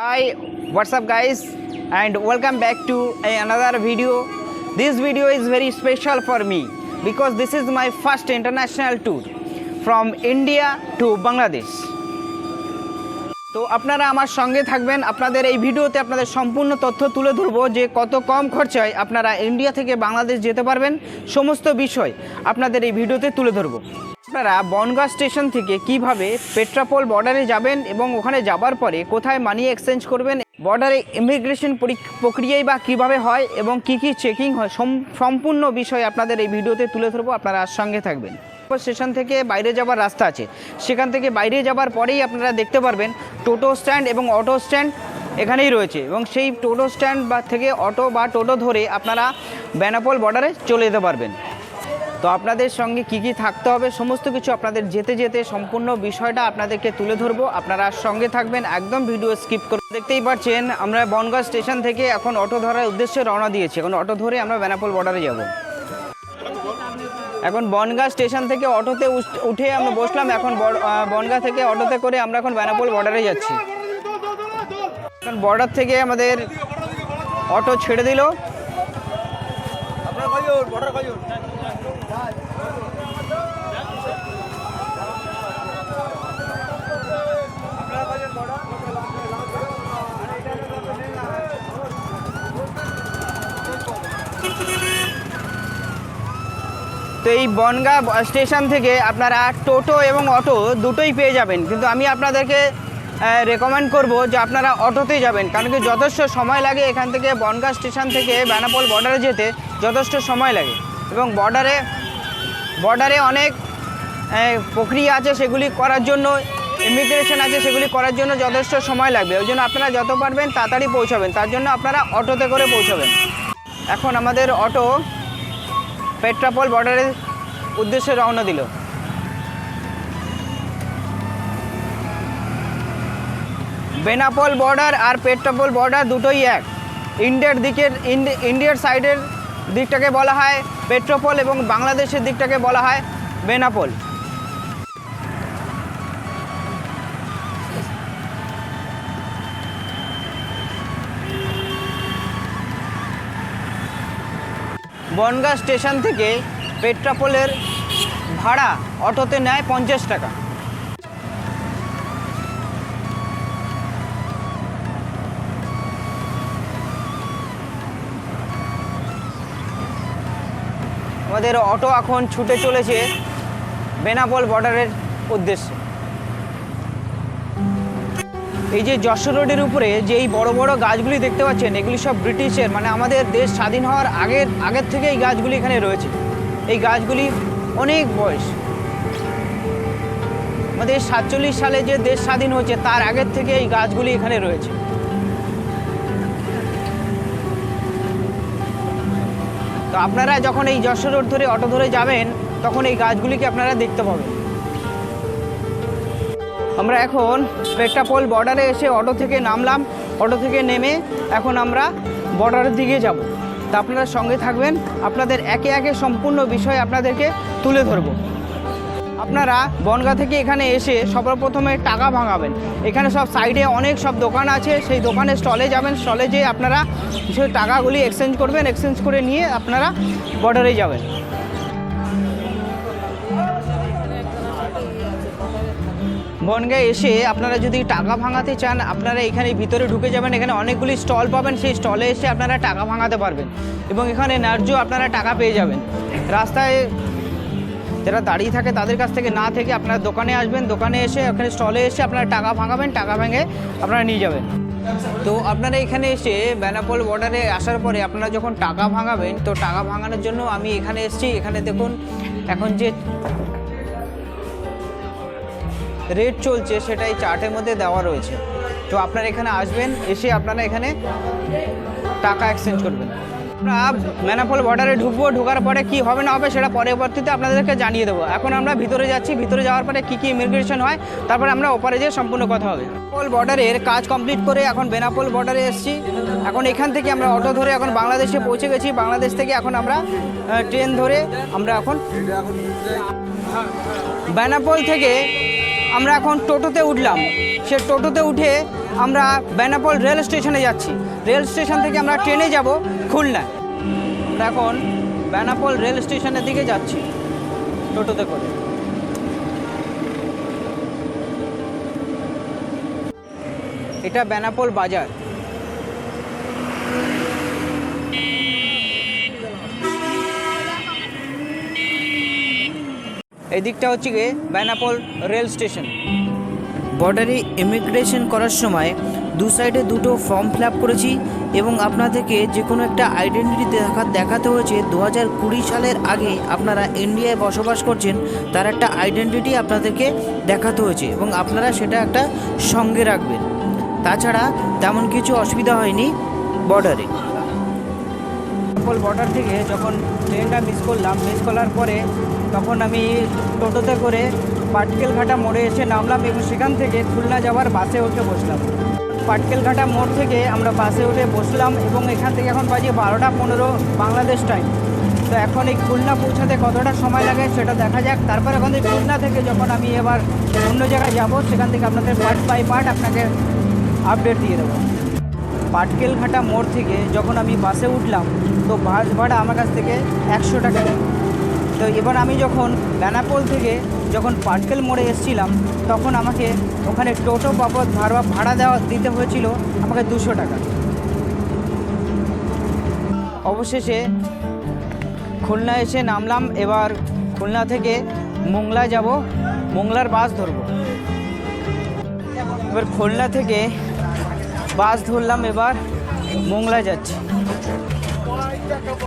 Hi, what's up guys and welcome back to another video. This video is very special for me because this is my first international tour from India to Bangladesh. তো আপনারা আমার সঙ্গে থাকবেন আপনাদের এই ভিডিওতে আপনাদের সম্পূর্ণ তথ্য তুলে ধরবো যে কত কম খরচায় আপনারা ইন্ডিয়া থেকে বাংলাদেশ যেতে পারবেন সমস্ত বিষয় আপনাদের এই ভিডিওতে তুলে ধরবো আপনারা বনগাঁ স্টেশন থেকে কীভাবে পেট্রাপোল বর্ডারে যাবেন এবং ওখানে যাবার পরে কোথায় মানি এক্সচেঞ্জ করবেন, বর্ডারে ইমিগ্রেশন প্রক্রিয়ায় বা কীভাবে হয় এবং কি কি চেকিং হয়, সম- সম্পূর্ণ বিষয় আপনাদের এই ভিডিওতে তুলে ধরবো, আপনারা আর সঙ্গে থাকবেন। স্টেশন থেকে বাইরে যাবার রাস্তা আছে, সেখান থেকে বাইরে যাবার পরেই আপনারা দেখতে পারবেন টোটো স্ট্যান্ড এবং অটো স্ট্যান্ড এখানেই রয়েছে এবং সেই টোটো স্ট্যান্ড বা থেকে অটো বা টোটো ধরে আপনারা বেনাপোল বর্ডারে চলে যেতে পারবেন। তো আপনাদের সঙ্গে কি কি থাকতে হবে, সমস্ত কিছু আপনাদের যেতে যেতে সম্পূর্ণ বিষয়টা আপনাদেরকে তুলে ধরবো। আপনারা সঙ্গে থাকবেন, একদম ভিডিও স্কিপ করে দেখতেই পাচ্ছেন, আমরা বনগাঁ স্টেশন থেকে এখন অটো ধরার উদ্দেশ্যে রওনা দিয়েছি। এখন অটো ধরে আমরা বেনাপোল বর্ডারে যাব। এখন বনগাঁ স্টেশন থেকে অটোতে উঠে আমরা বসলাম, এখন বনগাঁ থেকে অটোতে করে আমরা এখন বেনাপোল বর্ডারে যাচ্ছি। এখন বর্ডার থেকে আমাদের অটো ছেড়ে দিল। তো এই বনগাঁ স্টেশন থেকে আপনারা টোটো এবং অটো দুটোই পেয়ে যাবেন। কিন্তু আমি আপনাদেরকে রেকমেন্ড করব যে আপনারা অটোতে যাবেন। কারণ কি যথেষ্ট সময় লাগে এখান থেকে বনগাঁ স্টেশন থেকে বেনাপোল বর্ডারে যেতে। যথেষ্ট সময় লাগে এবং বর্ডারে বর্ডারে অনেক প্রক্রিয়া আছে সেগুলি করার জন্য, ইমিগ্রেশন আছে সেগুলি করার জন্য যথেষ্ট সময় লাগবে। ওই জন্য আপনারা যত পারবেন তাড়াতাড়ি পৌঁছাবেন। তার জন্য আপনারা অটোতে করে পৌঁছাবেন। এখন আমাদের অটো পেট্রাপল বর্ডারের উদ্দেশ্যে রওনা দিল। বেনাপল বর্ডার আর পেট্রাপল বর্ডার দুটোই এক। ইন্ডিয়ার দিকের, ইন্ডি- ইন্ডিয়ার সাইডের দিকটাকে বলা হয় পেট্রোপোল এবং বাংলাদেশের দিকটাকে বলা হয় বেনাপোল। বনগাঁ স্টেশন থেকে পেট্রাপোলের ভাড়া অটোতে নেয় পঞ্চাশ টাকা। আমাদের অটো এখন ছুটে চলেছে বেনাপোল বর্ডারের উদ্দেশ্যে। এই যে যশোর রোডের উপরে যে এই বড় বড় গাছগুলি দেখতে পাচ্ছেন, এগুলি সব ব্রিটিশের মানে আমাদের দেশ স্বাধীন হওয়ার আগের আগের থেকে এই গাছগুলি এখানে রয়েছে। এই গাছগুলি অনেক বয়স। আমাদের সাতচল্লিশ সালে যে দেশ স্বাধীন হয়েছে, তার আগের থেকে এই গাছগুলি এখানে রয়েছে। তো আপনারা যখন এই যশোর রোড ধরে অটো ধরে যাবেন, তখন এই গাছগুলিকে আপনারা দেখতে পাবেন। আমরা এখন পেট্রাপোল বর্ডারে এসে অটো থেকে নামলাম। অটো থেকে নেমে এখন আমরা বর্ডারের দিকে যাব। তা আপনারা সঙ্গে থাকবেন। আপনাদের একে একে সম্পূর্ণ বিষয় আপনাদেরকে তুলে ধরবো। আপনারা বনগা থেকে এখানে এসে সর্বপ্রথমে টাকা ভাঙাবেন। এখানে সব সাইডে অনেক সব দোকান আছে, সেই দোকানে স্টলে যাবেন, স্টলে যেয়ে আপনারা সেই টাকাগুলি এক্সচেঞ্জ করবেন এক্সচেঞ্জ করে নিয়ে আপনারা বর্ডারে যাবেন। বনগায় এসে আপনারা যদি টাকা ভাঙাতে চান, আপনারা এখানে ভিতরে ঢুকে যাবেন, এখানে অনেকগুলি স্টল পাবেন, সেই স্টলে এসে আপনারা টাকা ভাঙাতে পারবেন। এবং এখানে ন্যায্য আপনারা টাকা পেয়ে যাবেন। রাস্তায় যারা দাঁড়িয়ে থাকে তাদের কাছ থেকে না থেকে আপনারা দোকানে আসবেন, দোকানে এসে ওখানে স্টলে এসে আপনারা টাকা ভাঙাবেন, টাকা ভেঙে আপনারা নিয়ে যাবেন। তো আপনারা এখানে এসে বেনাপোল বর্ডারে আসার পরে আপনারা যখন টাকা ভাঙাবেন, তো টাকা ভাঙানোর জন্য আমি এখানে এসেছি। এখানে দেখুন, এখন যে রেট চলছে সেটা এই চার্টের মধ্যে দেওয়া রয়েছে। তো আপনারা এখানে আসবেন, এসে আপনারা এখানে টাকা এক্সচেঞ্জ করবেন। আমরা ম্যানাফল বর্ডারে ঢুকবো, ঢোকার পরে কি হবে না হবে সেটা পরবর্তীতে আপনাদেরকে জানিয়ে দেবো। এখন আমরা ভিতরে যাচ্ছি, ভিতরে যাওয়ার পরে কি কি ইমিগ্রেশন হয়, তারপরে আমরা ওপারে যেয়ে সম্পূর্ণ কথা হবে। বেনাপোল বর্ডারের কাজ কমপ্লিট করে এখন বেনাপোল বর্ডারে এসেছি। এখন এখান থেকে আমরা অটো ধরে এখন বাংলাদেশে পৌঁছে গেছি। বাংলাদেশ থেকে এখন আমরা ট্রেন ধরে আমরা এখন বেনাপোল থেকে আমরা এখন টোটোতে উঠলাম। সে টোটোতে উঠে আমরা বেনাপোল রেল স্টেশনে যাচ্ছি। রেল স্টেশন থেকে আমরা ট্রেনে যাব খুলনা আমরা এখন বেনাপোল রেল স্টেশনের দিকে যাচ্ছি। টোটোতে করে। এটা বেনাপোল বাজার। এই দিকটা হচ্ছে গিয়ে বেনাপোল রেল স্টেশন। বর্ডারে ইমিগ্রেশন করার সময় দু সাইডে দুটো ফর্ম ফিল আপ করেছি এবং আপনাদেরকে যে কোনো একটা আইডেন্টিটি দেখা দেখাতে হয়েছে, দু হাজার কুড়ি সালের আগে আপনারা ইন্ডিয়ায় বসবাস করছেন, তার একটা আইডেন্টিটি আপনাদেরকে দেখাতে হয়েছে এবং আপনারা সেটা একটা সঙ্গে রাখবেন। তাছাড়া তেমন কিছু অসুবিধা হয়নি বর্ডারে। বেনাপোল বর্ডার থেকে যখন ট্রেনটা মিস করলাম মিস করার পরে তখন আমি টোটোতে করে পাটকেল ঘাটা মোড়ে এসে নামলাম এবং সেখান থেকে খুলনা যাওয়ার বাসে উঠে বসলাম। পাটকেল ঘাটা মোড় থেকে আমরা বাসে উঠে বসলাম এবং এখান থেকে এখন বাজে বারোটা পনেরো বাংলাদেশ টাইম তো এখন এই খুলনা পৌঁছাতে কতটা সময় লাগে সেটা দেখা যাক। তারপর এখন থেকে খুলনা থেকে যখন আমি এবার অন্য জায়গায় যাব, সেখান থেকে আপনাদের পার্ট বাই পার্ট আপনাকে আপডেট দিয়ে দেবো। পাটকেল ঘাটা মোড় থেকে যখন আমি বাসে উঠলাম, তো বাস ভাড়া আমার কাছ থেকে একশো টাকা। তো এবার আমি যখন বেনাপোল থেকে যখন পাটকেল মোড়ে এসেছিলাম, তখন আমাকে ওখানে টোটো বাবদ ভাড়া ভাড়া দেওয়া দিতে হয়েছিল আমাকে দুশো টাকা। অবশেষে খুলনা এসে নামলাম, এবার খুলনা থেকে মোংলা যাব, মোংলার বাস ধরবো। এবার খুলনা থেকে বাস ধরলাম, এবার মোংলা যাচ্ছি।